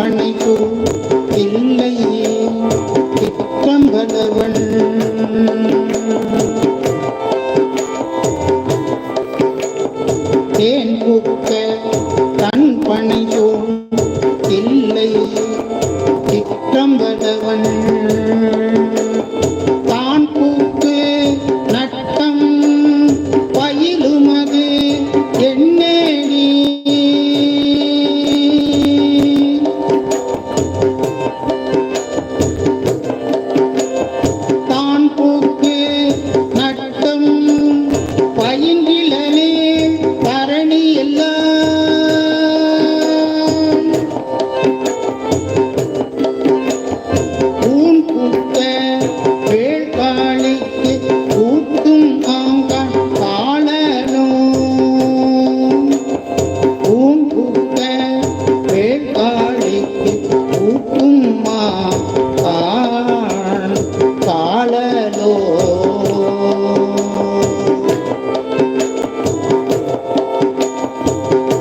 பனைக்கு இல்லையே திட்டம்பலவன் தேன் பூக்க தன் பணியும் இல்லை திட்டம்பலவன் Lord.